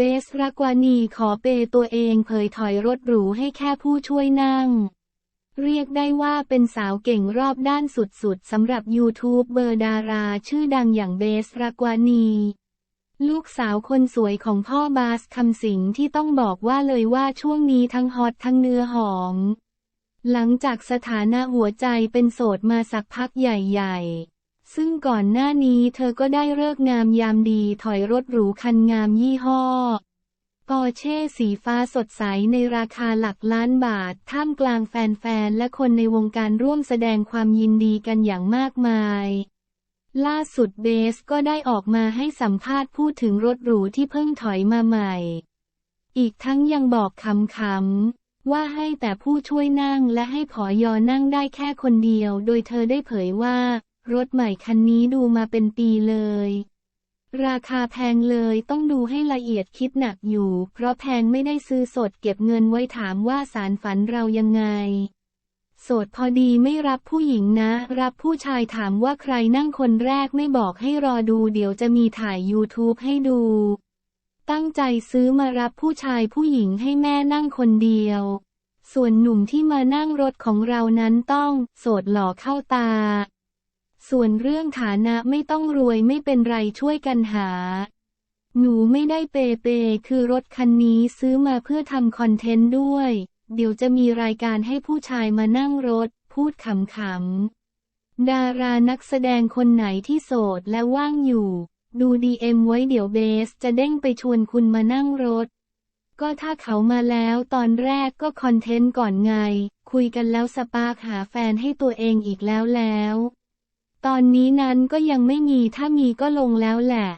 เบสรักวานีขอเปย์ตัวเองเผยถอยรถหรูให้แค่ผู้ช่วยนั่ง เรียกได้ว่าเป็นสาวเก่งรอบด้านสุดๆสำหรับยูทูบเบอร์ดาราชื่อดังอย่างเบสรักวานีลูกสาวคนสวยของพ่อบาสคำสิงที่ต้องบอกว่าเลยว่าช่วงนี้ทั้งฮอตทั้งเนื้อหอม หลังจากสถานะหัวใจเป็นโสดมาสักพักใหญ่ ๆ ซึ่งก่อนหน้านี้เธอก็ได้เลิกงามยามดีถอยรถหรูคันงามยี่ห้อปอร์เช่สีฟ้าสดใสในราคาหลักล้านบาท ท่ามกลางแฟนๆ และคนในวงการร่วมแสดงความยินดีกันอย่างมากมาย ล่าสุดเบสก็ได้ออกมาให้สัมภาษณ์พูดถึงรถหรูที่เพิ่งถอยมาใหม่ อีกทั้งยังบอกคำๆ ว่าให้แต่ผู้ช่วยนั่งและให้ผอยอนั่งได้แค่คนเดียว โดยเธอได้เผยว่า รถใหม่คันนี้ดูมาเป็นปีเลย ราคาแพงเลยต้องดูให้ละเอียดคิดหนักอยู่ เพราะแพงไม่ได้ซื้อสดเก็บเงินไว้ถามว่าสารฝันเรายังไง โสดพอดีไม่รับผู้หญิงนะ รับผู้ชายถามว่าใครนั่งคนแรกไม่บอกให้รอดูเดี๋ยวจะมีถ่าย YouTube ให้ดู ตั้งใจซื้อมารับผู้ชายผู้หญิงให้แม่นั่งคนเดียวส่วนหนุ่มที่มานั่งรถของเรานั้นต้อง โสดหล่อเข้าตา ส่วนเรื่องฐานะไม่ต้องรวยไม่เป็นไรช่วยกันหา หนูไม่ได้เปเป คือรถคันนี้ซื้อมาเพื่อทำคอนเทนต์ด้วย เดี๋ยวจะมีรายการให้ผู้ชายมานั่งรถ พูดขำๆ ดารานักแสดงคนไหนที่โสดและว่างอยู่ ดูดีเอ็มไว้เดี๋ยวเบสจะเด้งไปชวนคุณมานั่งรถ ก็ถ้าเขามาแล้วตอนแรกก็คอนเทนต์ก่อนไง คุยกันแล้วสปาร์หาแฟนให้ตัวเองอีกแล้วแล้ว ตอนนี้นั้นก็ยังไม่มีถ้ามีก็ลงแล้วแหละ